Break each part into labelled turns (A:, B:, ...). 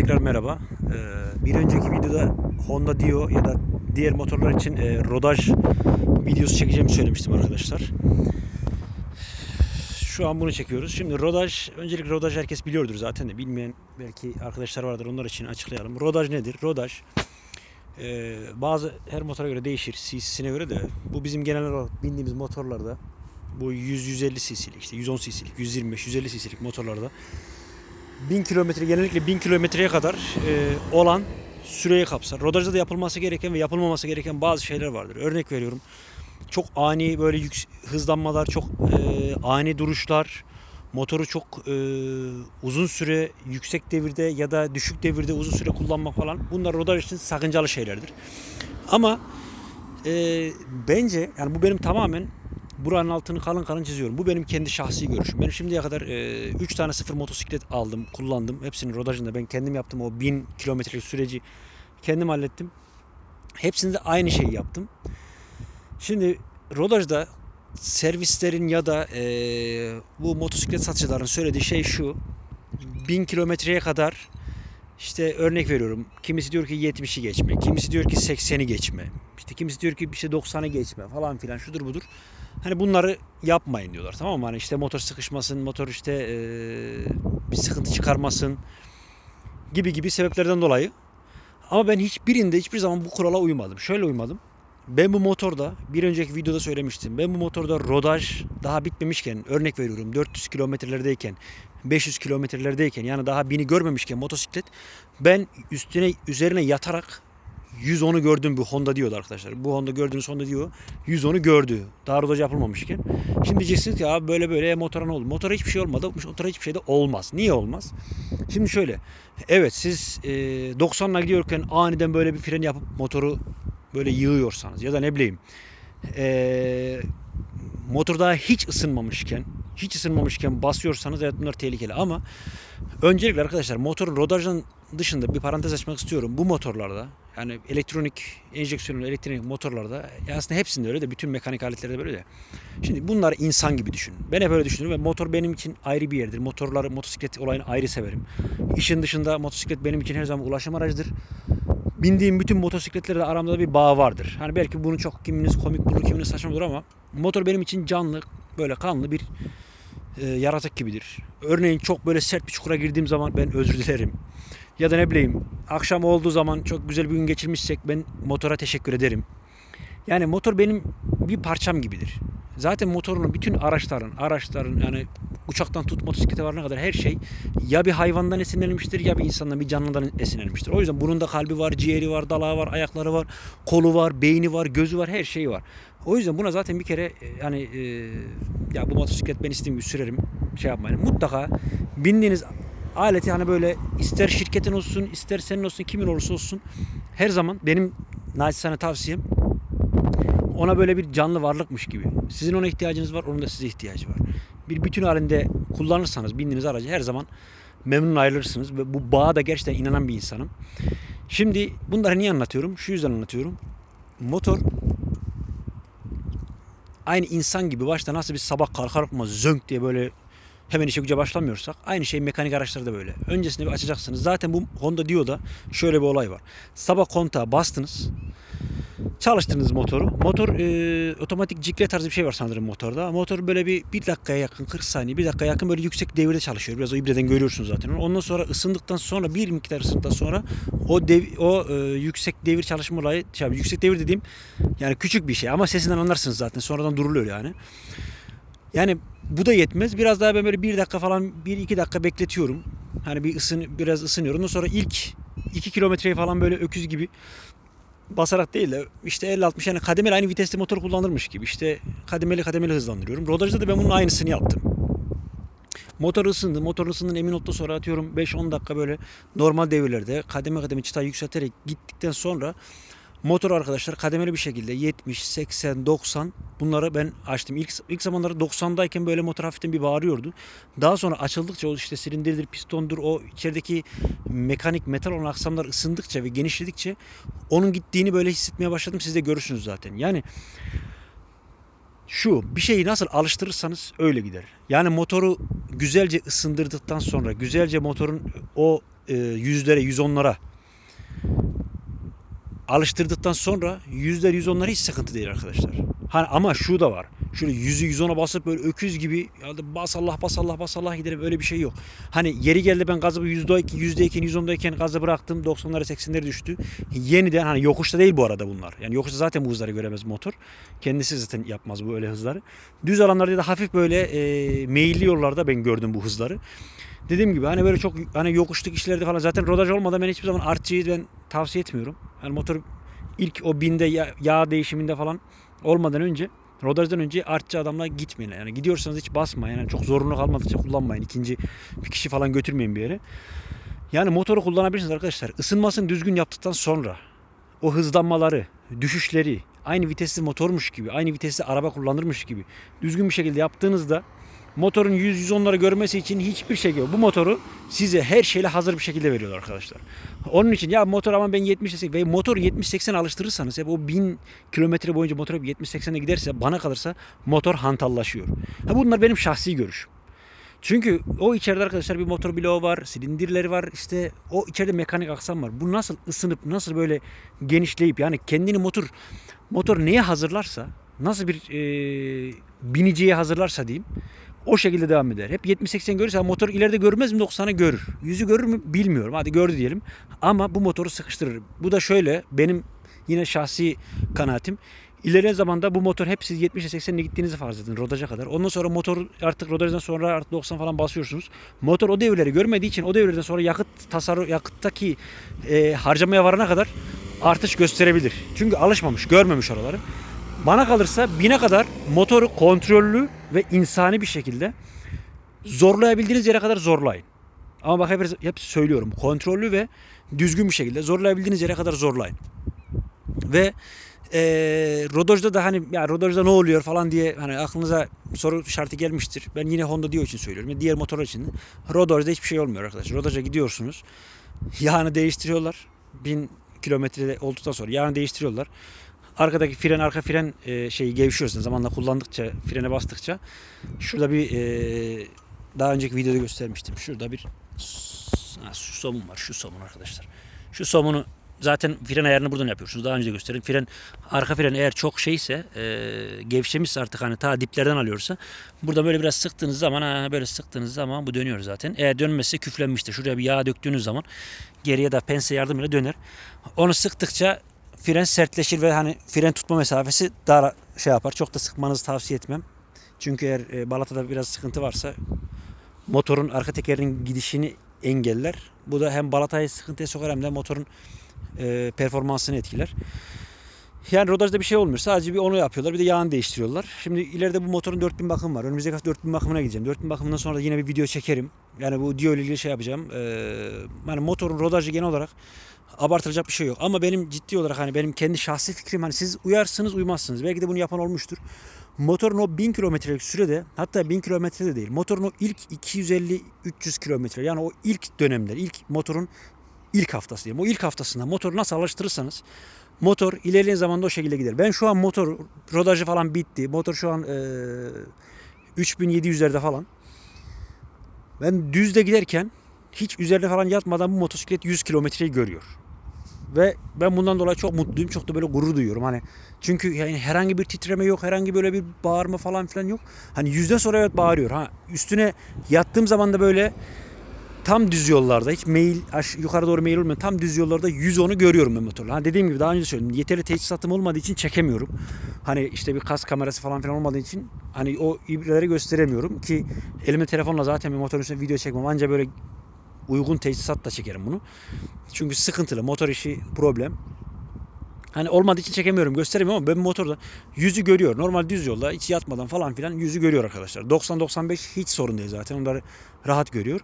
A: tekrar merhaba. Ee, bir önceki videoda Honda Dio ya da diğer motorlar için e, rodaj videosu çekeceğimi söylemiştim arkadaşlar. Şu an bunu çekiyoruz. Şimdi rodaj, öncelik rodaj herkes biliyordur zaten de bilmeyen belki arkadaşlar vardır onlar için açıklayalım. Rodaj nedir? Rodaj e, bazı her motora göre değişir, cc'sine göre de. Bu bizim genel olarak bindiğimiz motorlarda bu 100-150 cc'lik işte 110 cc'lik, 125-150 cc'lik motorlarda 1000 kilometre genellikle 1000 kilometreye kadar e, olan süreyi kapsar. Rodajda da yapılması gereken ve yapılmaması gereken bazı şeyler vardır. Örnek veriyorum. Çok ani böyle yük, hızlanmalar, çok e, ani duruşlar, motoru çok e, uzun süre yüksek devirde ya da düşük devirde uzun süre kullanmak falan bunlar rodaj için sakıncalı şeylerdir. Ama e, bence yani bu benim tamamen buranın altını kalın kalın çiziyorum. Bu benim kendi şahsi görüşüm. Ben şimdiye kadar 3 e, tane sıfır motosiklet aldım, kullandım. Hepsinin rodajını da ben kendim yaptım. O 1000 kilometrelik süreci kendim hallettim. Hepsinde aynı şeyi yaptım. Şimdi rodajda servislerin ya da e, bu motosiklet satıcıların söylediği şey şu. 1000 kilometreye kadar işte örnek veriyorum. Kimisi diyor ki 70'i geçme. Kimisi diyor ki 80'i geçme. İşte kimisi diyor ki işte 90'ı geçme falan filan şudur budur. Hani bunları yapmayın diyorlar tamam mı? Hani işte motor sıkışmasın, motor işte e, bir sıkıntı çıkarmasın gibi gibi sebeplerden dolayı. Ama ben hiçbirinde hiçbir zaman bu kurala uymadım. Şöyle uymadım. Ben bu motorda bir önceki videoda söylemiştim. Ben bu motorda rodaj daha bitmemişken örnek veriyorum 400 kilometrelerdeyken 500 kilometrelerdeyken yani daha bini görmemişken motosiklet ben üstüne üzerine yatarak 110'u gördüm bu Honda diyordu arkadaşlar. Bu Honda gördüğünüz Honda diyor. 110'u gördü. Daha rodaj yapılmamışken. Şimdi diyeceksiniz ki abi böyle böyle motora ne oldu? Motora hiçbir şey olmadı. Motora hiçbir şey de olmaz. Niye olmaz? Şimdi şöyle. Evet siz e, 90'la gidiyorken aniden böyle bir fren yapıp motoru böyle yığıyorsanız ya da ne bileyim e, motorda hiç ısınmamışken hiç ısınmamışken basıyorsanız evet bunlar tehlikeli ama öncelikle arkadaşlar motorun rodajın dışında bir parantez açmak istiyorum. Bu motorlarda yani elektronik enjeksiyonlu elektronik motorlarda e, aslında hepsinde öyle de bütün mekanik aletlerde böyle de. Şimdi bunlar insan gibi düşün. Ben hep öyle düşünürüm ve motor benim için ayrı bir yerdir. Motorları, motosiklet olayını ayrı severim. İşin dışında motosiklet benim için her zaman ulaşım aracıdır. Bindiğim bütün motosikletlerle aramda bir bağ vardır. Hani belki bunu çok kiminiz komik bulur, kiminiz saçma bulur ama motor benim için canlı, böyle kanlı bir e, yaratık gibidir. Örneğin çok böyle sert bir çukura girdiğim zaman ben özür dilerim. Ya da ne bileyim akşam olduğu zaman çok güzel bir gün geçirmişsek ben motora teşekkür ederim. Yani motor benim bir parçam gibidir. Zaten motorun bütün araçların, araçların yani uçaktan tut motosiklete varana kadar her şey ya bir hayvandan esinlenmiştir ya bir insandan bir canlıdan esinlenmiştir. O yüzden bunun da kalbi var, ciğeri var, dalağı var, ayakları var, kolu var, beyni var, gözü var, her şeyi var. O yüzden buna zaten bir kere e, yani e, ya bu motosiklet ben istediğim gibi sürerim şey yapmayın. Mutlaka bindiğiniz aleti hani böyle ister şirketin olsun ister senin olsun kimin olursa olsun her zaman benim naçizane tavsiyem ona böyle bir canlı varlıkmış gibi. Sizin ona ihtiyacınız var, onun da size ihtiyacı var. Bir bütün halinde kullanırsanız bindiğiniz aracı her zaman memnun ayrılırsınız. Ve bu bağa da gerçekten inanan bir insanım. Şimdi bunları niye anlatıyorum? Şu yüzden anlatıyorum. Motor aynı insan gibi başta nasıl bir sabah kalkar kalkmaz zönk diye böyle hemen işe güce başlamıyorsak aynı şey mekanik araçları da böyle. Öncesinde bir açacaksınız. Zaten bu Honda Dio'da şöyle bir olay var. Sabah kontağa bastınız. Çalıştırdınız motoru. Motor e, otomatik cikle tarzı bir şey var sanırım motorda. Motor böyle bir, bir dakikaya yakın 40 saniye bir dakika yakın böyle yüksek devirde çalışıyor. Biraz o ibreden görüyorsunuz zaten. Ondan sonra ısındıktan sonra bir miktar ısındıktan sonra o dev, o e, yüksek devir çalışma olayı şey, yüksek devir dediğim yani küçük bir şey ama sesinden anlarsınız zaten. Sonradan duruluyor yani. Yani bu da yetmez. Biraz daha ben böyle bir dakika falan bir iki dakika bekletiyorum. Hani bir ısın, biraz ısınıyorum. Ondan sonra ilk iki kilometreyi falan böyle öküz gibi basarak değil de işte 50-60 yani kademeli aynı vitesli motor kullanırmış gibi işte kademeli kademeli hızlandırıyorum. Rodajda da ben bunun aynısını yaptım. Motor ısındı. Motor ısındın emin olduktan sonra atıyorum 5-10 dakika böyle normal devirlerde kademe kademe çıtayı yükselterek gittikten sonra Motor arkadaşlar kademeli bir şekilde 70, 80, 90 bunları ben açtım. İlk, ilk zamanları 90'dayken böyle motor hafiften bir bağırıyordu. Daha sonra açıldıkça o işte silindirdir, pistondur, o içerideki mekanik metal olan aksamlar ısındıkça ve genişledikçe onun gittiğini böyle hissetmeye başladım. Siz de görürsünüz zaten. Yani şu bir şeyi nasıl alıştırırsanız öyle gider. Yani motoru güzelce ısındırdıktan sonra güzelce motorun o e, yüzlere, yüz onlara alıştırdıktan sonra yüzler yüz onlara hiç sıkıntı değil arkadaşlar. Hani ama şu da var. Şöyle yüzü yüz ona basıp böyle öküz gibi ya bas Allah bas Allah bas Allah gidelim öyle bir şey yok. Hani yeri geldi ben gazı yüzde iki, yüzde iki, yüz ondayken gazı bıraktım 90'lara 80'lere düştü. Yeniden hani yokuşta değil bu arada bunlar. Yani yokuşta zaten bu hızları göremez motor. Kendisi zaten yapmaz bu öyle hızları. Düz alanlarda da hafif böyle e, meyilli yollarda ben gördüm bu hızları. Dediğim gibi hani böyle çok hani yokuşluk işlerde falan zaten rodaj olmadan ben hiçbir zaman artçıyı ben tavsiye etmiyorum. Yani motor ilk o binde yağ, yağ değişiminde falan olmadan önce rodajdan önce artçı adamla gitmeyin. Yani gidiyorsanız hiç basmayın. Yani çok zorunlu kalmadıkça kullanmayın. İkinci bir kişi falan götürmeyin bir yere. Yani motoru kullanabilirsiniz arkadaşlar. Isınmasını düzgün yaptıktan sonra o hızlanmaları, düşüşleri aynı vitesli motormuş gibi, aynı vitesli araba kullanırmış gibi düzgün bir şekilde yaptığınızda motorun 100-110'ları görmesi için hiçbir şey yok. Bu motoru size her şeyle hazır bir şekilde veriyorlar arkadaşlar. Onun için ya motor ama ben 70 ve motor 70-80 alıştırırsanız hep o 1000 kilometre boyunca motor hep 70-80'e giderse bana kalırsa motor hantallaşıyor. Ha bunlar benim şahsi görüşüm. Çünkü o içeride arkadaşlar bir motor bloğu var, silindirleri var, işte o içeride mekanik aksam var. Bu nasıl ısınıp, nasıl böyle genişleyip yani kendini motor motor neye hazırlarsa, nasıl bir e, biniciye hazırlarsa diyeyim o şekilde devam eder. Hep 70-80 görürse motor ileride görmez mi 90'ı görür. Yüzü görür mü bilmiyorum. Hadi gördü diyelim. Ama bu motoru sıkıştırır. Bu da şöyle benim yine şahsi kanaatim. İleri zamanda bu motor hep siz 70'e 80'e gittiğinizi farz edin rodaja kadar. Ondan sonra motor artık rodajdan sonra artık 90 falan basıyorsunuz. Motor o devirleri görmediği için o devirlerden sonra yakıt tasarruf yakıttaki e, harcamaya varana kadar artış gösterebilir. Çünkü alışmamış, görmemiş oraları. Bana kalırsa bine kadar motoru kontrollü ve insani bir şekilde zorlayabildiğiniz yere kadar zorlayın. Ama bak hep, hep söylüyorum kontrollü ve düzgün bir şekilde zorlayabildiğiniz yere kadar zorlayın. Ve e, rodajda da hani ya rodajda ne oluyor falan diye hani aklınıza soru şartı gelmiştir. Ben yine Honda Dio için söylüyorum. Diğer motorlar için rodajda hiçbir şey olmuyor arkadaşlar. Rodaja gidiyorsunuz. Yağını değiştiriyorlar. Bin kilometrede olduktan sonra yağını değiştiriyorlar. Arkadaki fren arka fren e, şeyi gevşiyorsun zamanla kullandıkça frene bastıkça. Şurada bir e, daha önceki videoda göstermiştim. Şurada bir ha, şu somun var. Şu somun arkadaşlar. Şu somunu zaten fren ayarını buradan yapıyorsunuz. Daha önce gösterdim. Fren arka fren eğer çok şeyse e, gevşemişse artık hani ta diplerden alıyorsa burada böyle biraz sıktığınız zaman ha, böyle sıktığınız zaman bu dönüyor zaten. Eğer dönmezse küflenmiştir. Şuraya bir yağ döktüğünüz zaman geriye de pense yardımıyla döner. Onu sıktıkça fren sertleşir ve hani fren tutma mesafesi daha şey yapar. Çok da sıkmanızı tavsiye etmem. Çünkü eğer e, balatada biraz sıkıntı varsa motorun arka tekerinin gidişini engeller. Bu da hem balatayı sıkıntıya sokar hem de motorun e, performansını etkiler. Yani rodajda bir şey olmuyor. Sadece bir onu yapıyorlar. Bir de yağını değiştiriyorlar. Şimdi ileride bu motorun 4000 bakım var. Önümüzdeki hafta 4000 bakımına gideceğim. 4000 bakımından sonra da yine bir video çekerim. Yani bu Dio ile ilgili şey yapacağım. Ee, yani motorun rodajı genel olarak abartılacak bir şey yok. Ama benim ciddi olarak hani benim kendi şahsi fikrim hani siz uyarsınız uymazsınız. Belki de bunu yapan olmuştur. Motorun o 1000 kilometrelik sürede hatta 1000 kilometre de değil. Motorun o ilk 250-300 kilometre yani o ilk dönemler ilk motorun ilk haftası diyelim. O ilk haftasında motoru nasıl alıştırırsanız motor ilerleyen zamanda o şekilde gider. Ben şu an motor rodajı falan bitti. Motor şu an e, 3700'lerde falan. Ben düzde giderken hiç üzerine falan yatmadan bu motosiklet 100 kilometreyi görüyor. Ve ben bundan dolayı çok mutluyum. Çok da böyle gurur duyuyorum. Hani çünkü yani herhangi bir titreme yok. Herhangi böyle bir bağırma falan filan yok. Hani yüzden sonra evet bağırıyor. Ha üstüne yattığım zaman da böyle tam düz yollarda hiç meyil yukarı doğru meyil olmuyor. Tam düz yollarda 110'u görüyorum ben motorla. Ha dediğim gibi daha önce söyledim. Yeterli teçhizatım olmadığı için çekemiyorum. Hani işte bir kas kamerası falan filan olmadığı için hani o ibreleri gösteremiyorum ki elimde telefonla zaten bir motorun üstüne video çekmem. Anca böyle uygun teçhizatla çekerim bunu. Çünkü sıkıntılı. Motor işi problem. Hani olmadığı için çekemiyorum, gösteremiyorum ama ben motorda yüzü görüyor. Normal düz yolda hiç yatmadan falan filan yüzü görüyor arkadaşlar. 90-95 hiç sorun değil zaten. Onları rahat görüyor.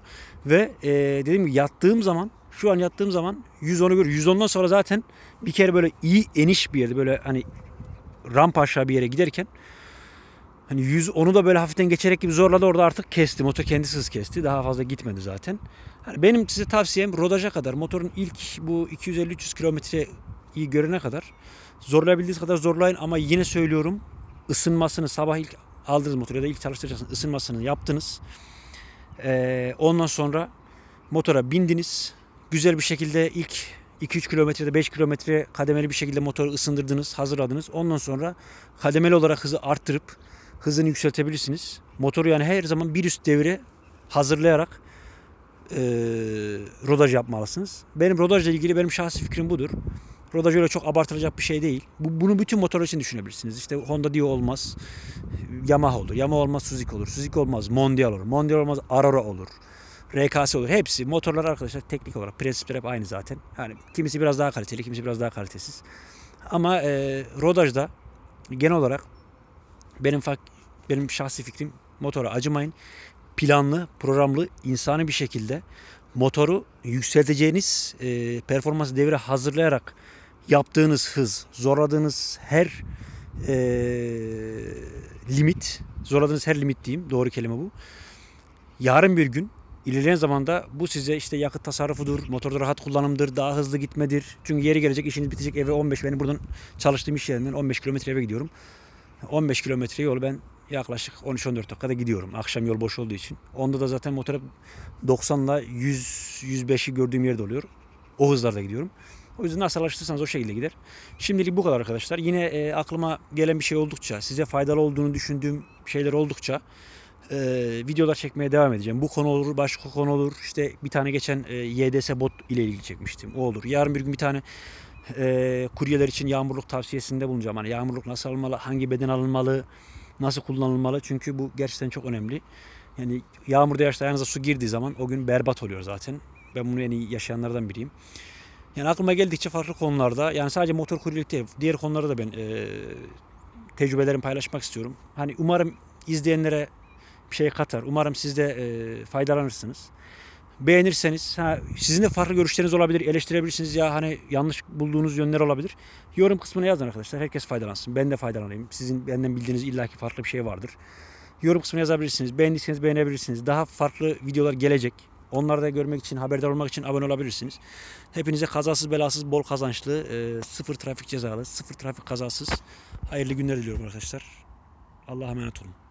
A: Ve e, dediğim gibi yattığım zaman şu an yattığım zaman 110'u görüyor. 110'dan sonra zaten bir kere böyle iyi eniş bir yerde böyle hani rampa aşağı bir yere giderken Hani 100 onu da böyle hafiften geçerek gibi zorladı orada artık kesti. Motor kendisi hız kesti. Daha fazla gitmedi zaten. Hani benim size tavsiyem rodaja kadar motorun ilk bu 250-300 kilometreyi görene kadar zorlayabildiğiniz kadar zorlayın ama yine söylüyorum ısınmasını sabah ilk aldığınız motoru ya da ilk çalıştıracaksınız ısınmasını yaptınız. Ee, ondan sonra motora bindiniz. Güzel bir şekilde ilk 2-3 kilometrede 5 kilometre kademeli bir şekilde motoru ısındırdınız, hazırladınız. Ondan sonra kademeli olarak hızı arttırıp hızını yükseltebilirsiniz. Motoru yani her zaman bir üst devre hazırlayarak eee rodaj yapmalısınız. Benim rodajla ilgili benim şahsi fikrim budur. Rodaj öyle çok abartılacak bir şey değil. Bu, bunu bütün motor için düşünebilirsiniz. İşte Honda Dio olmaz. Yamaha olur. Yamaha olmaz Suzuki olur. Suzuki olmaz Mondial olur. Mondial olmaz Aurora olur. RKS olur. Hepsi motorlar arkadaşlar teknik olarak prensipler hep aynı zaten. Yani kimisi biraz daha kaliteli, kimisi biraz daha kalitesiz. Ama e, rodajda genel olarak benim fak, benim şahsi fikrim motora acımayın. Planlı, programlı, insani bir şekilde motoru yükselteceğiniz e, performans devre hazırlayarak yaptığınız hız, zorladığınız her e, limit, zorladığınız her limit diyeyim, doğru kelime bu. Yarın bir gün ilerleyen zamanda bu size işte yakıt tasarrufudur, motorda rahat kullanımdır, daha hızlı gitmedir. Çünkü yeri gelecek işiniz bitecek eve 15, benim buradan çalıştığım iş yerinden 15 kilometre eve gidiyorum. 15 kilometre yol ben yaklaşık 13-14 dakikada gidiyorum. Akşam yol boş olduğu için. Onda da zaten motora 90 ile 100 105'i gördüğüm yerde oluyor. O hızlarda gidiyorum. O yüzden nasıl alıştırırsanız o şekilde gider. Şimdilik bu kadar arkadaşlar. Yine e, aklıma gelen bir şey oldukça, size faydalı olduğunu düşündüğüm şeyler oldukça e, videolar çekmeye devam edeceğim. Bu konu olur, başka konu olur. İşte bir tane geçen e, YDS bot ile ilgili çekmiştim. O olur. Yarın bir gün bir tane e, kuryeler için yağmurluk tavsiyesinde bulunacağım. Hani yağmurluk nasıl alınmalı, hangi beden alınmalı, nasıl kullanılmalı. Çünkü bu gerçekten çok önemli. Yani yağmurda yağışta ayağınıza su girdiği zaman o gün berbat oluyor zaten. Ben bunu en iyi yaşayanlardan biriyim. Yani aklıma geldikçe farklı konularda yani sadece motor kuryelik değil diğer konularda da ben e, tecrübelerimi paylaşmak istiyorum. Hani umarım izleyenlere bir şey katar. Umarım siz de e, faydalanırsınız. Beğenirseniz ha, sizin de farklı görüşleriniz olabilir. Eleştirebilirsiniz ya hani yanlış bulduğunuz yönler olabilir. Yorum kısmına yazın arkadaşlar. Herkes faydalansın. Ben de faydalanayım. Sizin benden bildiğiniz illaki farklı bir şey vardır. Yorum kısmına yazabilirsiniz. Beğendiyseniz beğenebilirsiniz. Daha farklı videolar gelecek. Onları da görmek için, haberdar olmak için abone olabilirsiniz. Hepinize kazasız belasız, bol kazançlı, e, sıfır trafik cezalı, sıfır trafik kazasız hayırlı günler diliyorum arkadaşlar. Allah'a emanet olun.